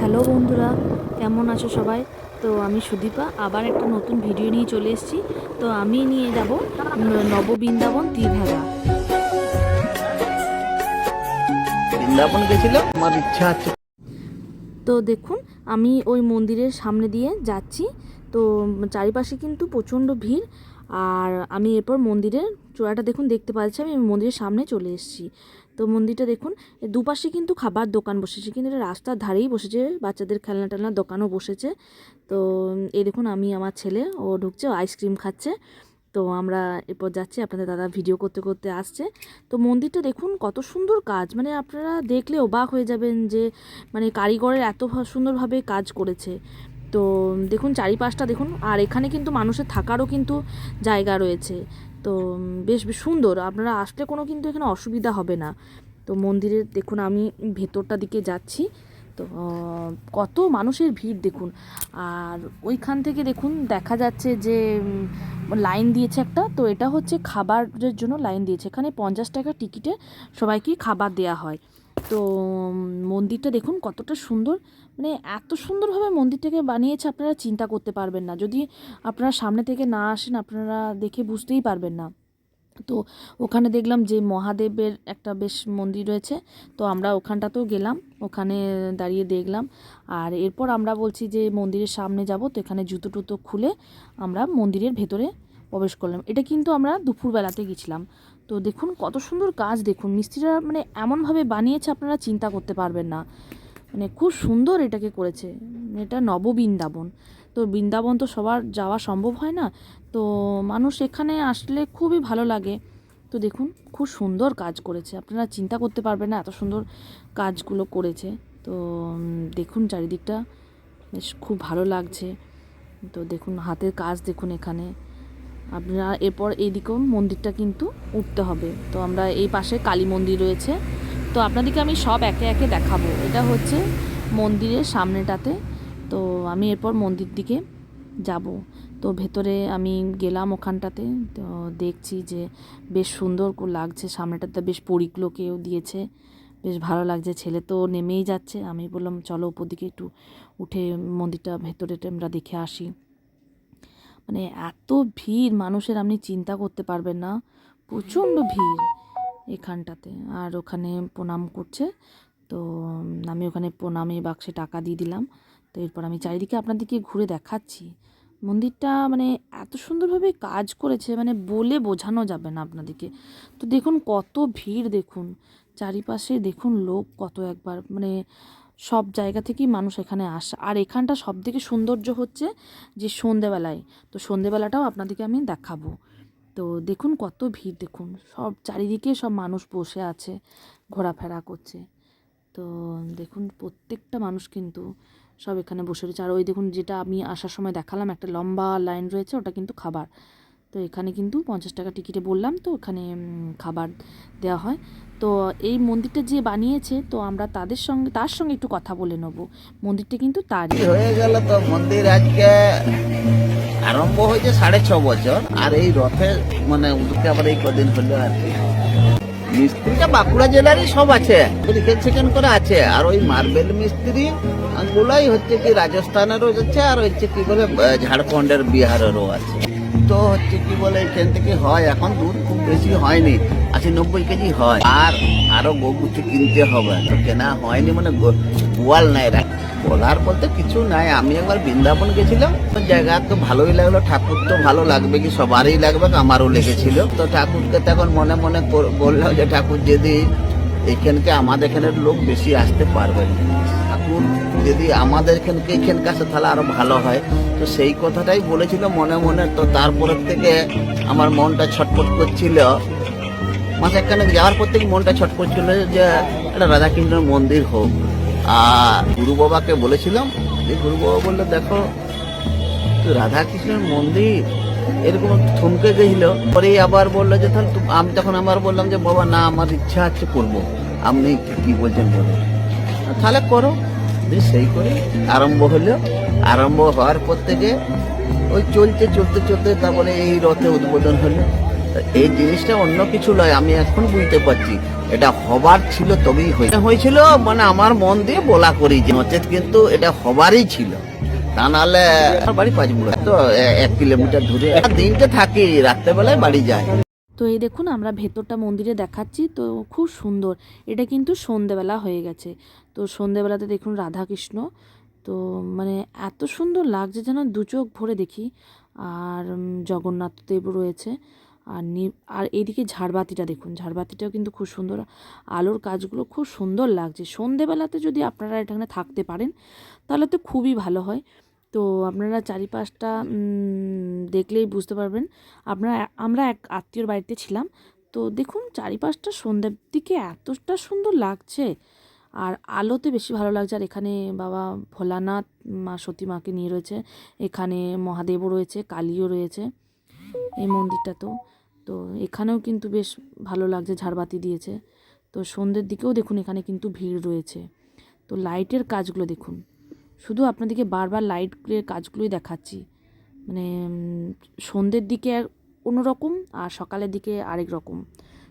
Hello বন্ধুরা কেমন আছো সবাই? তো আমি সুদীপা আবার একটা নতুন ভিডিও নিয়ে চলে এসেছি। তো আমি নিয়ে যাব নববৃন্দাবন তীরভাগা বৃন্দাবন গেছিলাম? আমার ইচ্ছা আছে। তো দেখুন আমি ওই মন্দিরের সামনে দিয়ে যাচ্ছি। তো চারিপাশে কিন্তু প্রচণ্ড ভিড়। আর আমি এরপর মন্দিরের চূড়াটা দেখুন দেখতে পাচ্ছি আমি মন্দিরের সামনে চলে এসেছি। তো মন্দিরটা দেখুন দুপাশে কিন্তু খাবার দোকান বসেছে, কিন্তু এটা রাস্তার ধারেই বসেছে, বাচ্চাদের খেলনা টেলনার দোকানও বসেছে। তো, এই দেখুন আমি, আমার ছেলে, ও ঢুকছে আইসক্রিম খাচ্ছে। তো আমরা এরপর যাচ্ছি, আপনাদের দাদা ভিডিও করতে করতে আসছে। তো মন্দিরটা দেখুন, কত সুন্দর কাজ মানে আপনারা দেখলে অবাক হয়ে যাবেন যে মানে কারিগরের এত সুন্দরভাবে কাজ করেছে। তো দেখুন, চারিপাশটা দেখুন, আর এখানে কিন্তু মানুষের থাকারও কিন্তু জায়গা রয়েছে। তো বেশ বেশ সুন্দর। আপনারা আসলে কোনো কিন্তু এখানে অসুবিধা হবে না। তো মন্দিরের, দেখুন, আমি ভেতরটা দিকে যাচ্ছি। তো কত মানুষের ভিড়, দেখুন। আর ওইখান থেকে, দেখুন, দেখা যাচ্ছে যে লাইন দিয়েছে একটা। তো এটা হচ্ছে খাবারের জন্য লাইন দিয়েছে। এখানে পঞ্চাশ টাকা টিকিটে সবাইকে খাবার দেয়া হয়। তো মন্দিরটা দেখুন কতটা সুন্দর। মানে এত সুন্দরভাবে মন্দিরটাকে বানিয়েছে আপনারা চিন্তা করতে পারবেন না। যদি আপনারা সামনে থেকে না আসেন, আপনারা দেখে বুঝতেই পারবেন না। তো, ওখানে দেখলাম যে মহাদেবের একটা বেশ মন্দির রয়েছে। তো আমরা ওখানটাতেও গেলাম, ওখানে দাঁড়িয়ে দেখলাম। আর এরপর আমরা বলছি যে মন্দিরের সামনে যাব, তো এখানে জুতো টুতো খুলে আমরা মন্দিরের ভেতরে প্রবেশ করলাম। এটা কিন্তু আমরা দুপুরবেলাতে গেছিলাম। তো দেখুন, কত সুন্দর কাজ দেখুন। মিস্ত্রিরা মানে এমনভাবে বানিয়েছে, আপনারা চিন্তা করতে পারবেন না। মানে খুব সুন্দর এটাকে করেছে। এটা নববৃন্দাবন তো বৃন্দাবন তো সবার যাওয়া সম্ভব হয় না। তো মানুষ এখানে আসলে খুবই ভালো লাগে। তো দেখুন, খুব সুন্দর কাজ করেছে। আপনারা চিন্তা করতে পারবেন না, এত সুন্দর কাজগুলো করেছে। তো দেখুন, চারিদিকটা বেশ খুব ভালো লাগছে। তো দেখুন, হাতের কাজ দেখুন এখানে। আপনারা এরপর এইদিকেও মন্দিরটা কিন্তু উঠতে হবে। তো আমরা এই পাশে কালী মন্দির রয়েছে। তো আপনাদেরকে আমি সব একে একে দেখাবো। এটা হচ্ছে মন্দিরের সামনেটাতে। তো আমি এরপর মন্দির দিকে যাব। তো ভেতরে আমি গেলাম ওখানটাতে। তো দেখছি যে বেশ সুন্দর লাগছে। সামনেটাতে বেশ পরিগুলোকেও দিয়েছে। বেশ ভালো লাগছে। ছেলে তো নেমেই যাচ্ছে। আমি বললাম, চলো ওপর দিকে একটু উঠে মন্দিরটা ভেতরে আমরা দেখে আসি। মানে এত ভিড়, মানুষের আপনি চিন্তা করতে পারবেন না। প্রচণ্ড ভিড় এখানটাতে। আর ওখানে প্রণাম করছে। তো আমি ওখানে প্রণামে বাক্সে টাকা দিয়ে দিলাম। তো এরপর আমি চারিদিকে আপনাদেরকে ঘুরে দেখাচ্ছি। মন্দিরটা মানে এত সুন্দরভাবে কাজ করেছে মানে বলে বোঝানো যাবে না আপনাদেরকে। তো দেখুন কত ভিড়, দেখুন। চারিপাশে দেখুন লোক কত একবার মানে সব জায়গা থেকেই মানুষ এখানে আসে। আর এখানটা সব থেকে সৌন্দর্য হচ্ছে যে সন্ধেবেলায়। তো সন্ধেবেলাটাও আপনাদেরকে আমি দেখাবো। তো দেখুন কত ভিড়, দেখুন। সব চারিদিকে সব মানুষ বসে আছে, ঘোরাফেরা করছে। তো দেখুন প্রত্যেকটা মানুষ কিন্তু সব এখানে বসে রয়েছে। আর ওই দেখুন যেটা আমি আসার সময় দেখালাম, একটা লম্বা লাইন রয়েছে, ওটা কিন্তু খাবার। তো এখানে কিন্তু পঞ্চাশ টাকা টিকিটে বললাম, তো ওখানে খাবার দেওয়া হয়। তো এই মন্দিরটা যে বানিয়েছে, তো আমরা তাদের সঙ্গে, তার সঙ্গে একটু কথা বলে নেব। মন্দিরটা কিন্তু তারই। হয়ে গেল তো মন্দির আজকে? আরম্ভ হয়েছে সাড়ে ছ বছর, আর এই রথে মানে আবার এই কদিন হলো আর কি। মিস্ত্রিটা বাঁকুড়া জেলারই সব আছে। সেকেন্ড করে আছে। আর ওই মার্বেল মিস্ত্রি গুলাই হচ্ছে কি রাজস্থানেরও আছে, আর হচ্ছে কি বলে ঝাড়খণ্ডের বিহারেরও আছে। তো হচ্ছে কি বলে, এখান থেকে হয় এখন, দুধ খুব বেশি হয়নি, আশি নব্বই কেজি হয়। আর আরও গরু কিনতে হবে, তো কেনা হয়নি মানে গোয়াল নাই বলার বলতে কিছু নাই, আমি একবার বৃন্দাবন গেছিলাম জায়গা তো ভালোই লাগল, ঠাকুর তো ভালো লাগবে কি, সবারই লাগবে, আমারও লেগেছিল। তো ঠাকুরকে তখন মনে মনে বললাম যে, ঠাকুর যদি এখানকে আমাদের এখানের লোক বেশি আসতে পারবে না। ঠাকুর, যদি আমাদের এখানকে এখানকে আসে তাহলে আরও ভালো হয়। তো সেই কথাটাই বলেছিল মনে মনে। তো তারপরের থেকে আমার মনটা ছটফট করছিল। মাসে একখানে যাওয়ার পর থেকে মনটা ছটফট ছিল যে একটা রাধাকৃষ্ণের মন্দির হোক। আর গুরু বাবাকে বলেছিলাম, যে গুরু বাবা বলল, দেখো, রাধাকৃষ্ণের মন্দির এরকম একটু থমকে গেছিল। পরেই আবার বলল যে, তাহলে আমি তখন আমার বললাম যে, বাবা, না, আমার ইচ্ছা আছে করব। আপনি কি- বলছেন বলুন? তাহলে করো। সেই করে আরম্ভ হলো। আরম্ভ হওয়ার পর থেকে ওই চলতে চলতে চলতে তারপরে এই রথে উদ্বোধন হলো। এই জিনিসটা অন্য কিছু নয়, আমি এখন বুঝতে পারছি। এটা হবার ছিল, তবেই হয়েছে। হয়েছিল মানে আমার মন দিয়ে বলা করি যে, নচেত কিন্তু এটা হবারই ছিল। তা নাহলে বাড়ি পাঁচমুড়া। তো এক কিলোমিটার দূরে। দিনটা থাকি, রাত্রেবেলায় বাড়ি যায় তো এই দেখুন, আমরা ভেতরটা মন্দিরে দেখাচ্ছি, তো খুব সুন্দর। এটা কিন্তু সন্ধেবেলা হয়ে গেছে। তো সন্ধেবেলাতে দেখুন রাধাকৃষ্ণ। তো মানে এত সুন্দর লাগছে যেন দু চোখ ভরে দেখি। আর জগন্নাথ দেব রয়েছে। আর আর এদিকে ঝাড়বাতিটা দেখুন, ঝাড়বাতিটাও কিন্তু খুব সুন্দর। আলোর কাজগুলো খুব সুন্দর লাগছে। সন্ধেবেলাতে যদি আপনারা এখানে থাকতে পারেন, তাহলে তো খুবই ভালো হয়। তো আপনারা চারিপাশটা দেখলেই বুঝতে পারবেন। আপনারা, আমরা এক আত্মীয়র বাড়িতে ছিলাম। তো দেখুন, চারিপাশটা সন্ধ্যের দিকে এতটা সুন্দর লাগছে। আর আলোতে বেশি ভালো লাগছে। আর এখানে বাবা ভোলানাথ মা সতী মাকে নিয়ে রয়েছে। এখানে মহাদেবও রয়েছে, কালীও রয়েছে। এই মন্দিরটা তো। তো এখানেও কিন্তু বেশ ভালো লাগছে, ঝাড়বাতি দিয়েছে। তো সন্ধ্যের দিকেও দেখুন এখানে কিন্তু ভিড় রয়েছে। তো লাইটের কাজগুলো দেখুন। শুধু আপনাদেরকে বারবার লাইটের কাজগুলোই দেখাচ্ছি। মানে সন্ধ্যের দিকে অন্যরকম আর সকালের দিকে আরেক রকম।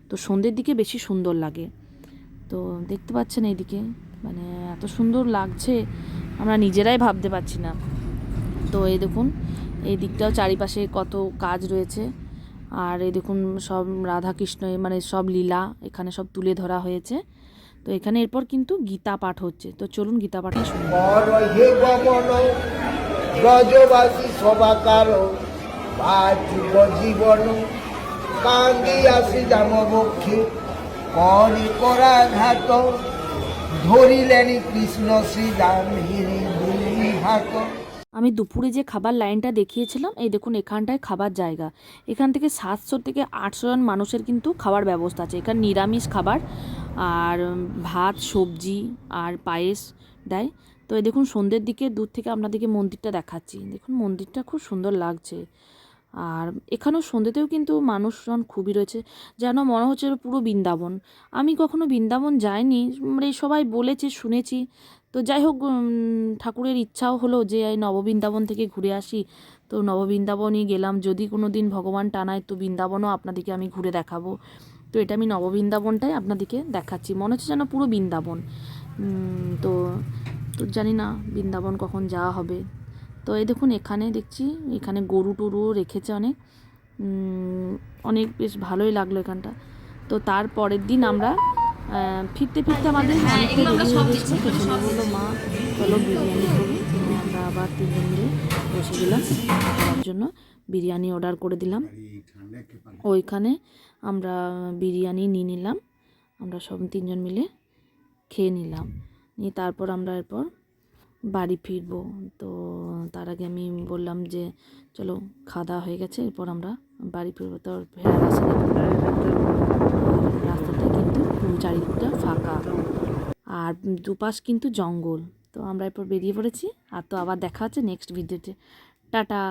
তো সন্ধ্যের দিকে বেশি সুন্দর লাগে। তো দেখতে পাচ্ছেন এইদিকে মানে এত সুন্দর লাগছে, আমরা নিজেরাই ভাবতে পারছি না। তো এই দেখুন, এই দিকটাও চারিপাশে কত কাজ রয়েছে। আর এই দেখুন সব রাধাকৃষ্ণ মানে সব লীলা এখানে সব তুলে ধরা হয়েছে। তো এখানে এরপর কিন্তু গীতা পাঠ হচ্ছে। তো চলুন গীতা হে গমন ব্রজবাসী সবাকার পার্থিব জীবন কান্দি দাম ধরিলেনি কৃষ্ণ হিরি হাত আমি দুপুরে যে খাবার লাইনটা দেখিয়েছিলাম, এই দেখুন এখানটায় খাবার জায়গা। এখান থেকে সাতশো থেকে আটশো জন মানুষের কিন্তু খাবার ব্যবস্থা আছে। এখানে নিরামিষ খাবার আর ভাত, সবজি আর পায়েস দেয়। তো এই দেখুন সন্ধ্যের দিকে, দূর থেকে আপনাদেরকে মন্দিরটা দেখাচ্ছি। দেখুন মন্দিরটা খুব সুন্দর লাগছে। আর এখানেও সন্ধ্যেতেও কিন্তু মানুষজন খুবই রয়েছে। যেন মনে হচ্ছে পুরো বৃন্দাবন। আমি কখনো বৃন্দাবন যাইনি মানে সবাই বলেছে, শুনেছি। তো যাই হোক ঠাকুরের ইচ্ছাও হলো যে, এই নববৃন্দাবন থেকে ঘুরে আসি। তো নববৃন্দাবনই গেলাম। যদি কোনো দিন ভগবান টানায়, তো বৃন্দাবনও আপনাদেরকে আমি ঘুরে দেখাবো। তো এটা আমি নববৃন্দাবনটাই আপনাদেরকে দেখাচ্ছি। মনে হচ্ছে যেন পুরো বৃন্দাবন। তো তো জানি না বৃন্দাবন কখন যাওয়া হবে। তো এই দেখুন, এখানে দেখছি, এখানে গরু টরুও রেখেছে অনেক। অনেক বেশ ভালোই লাগল এখানটা। তো তার পরের দিন আমরা ফিরতে ফিরতে আমাদের অনেকটা দেরি হয়ে পেছনে বলল মা চলো বিরিয়ানি করি। আমরা আবার তিনজন মিলে বসে গেলাম খাওয়ার জন্য। বিরিয়ানি অর্ডার করে দিলাম। ওইখানে আমরা বিরিয়ানি নিয়ে নিলাম। আমরা সব তিনজন মিলে খেয়ে নিলাম। নিয়ে তারপর আমরা এরপর বাড়ি ফিরবো। তো তার আগে আমি বললাম যে চলো খাওয়া দাওয়া হয়ে গেছে। এরপর আমরা বাড়ি ফিরবো। তো ফেরার রাস্তা রাস্তাটা কিন্তু পুরো চারিদিকটা ফাঁকা। আর দুপাশ কিন্তু জঙ্গল। তো আমরা এরপর বেরিয়ে পড়েছি। আর তো আবার দেখা হচ্ছে নেক্সট ভিডিওতে টাটা!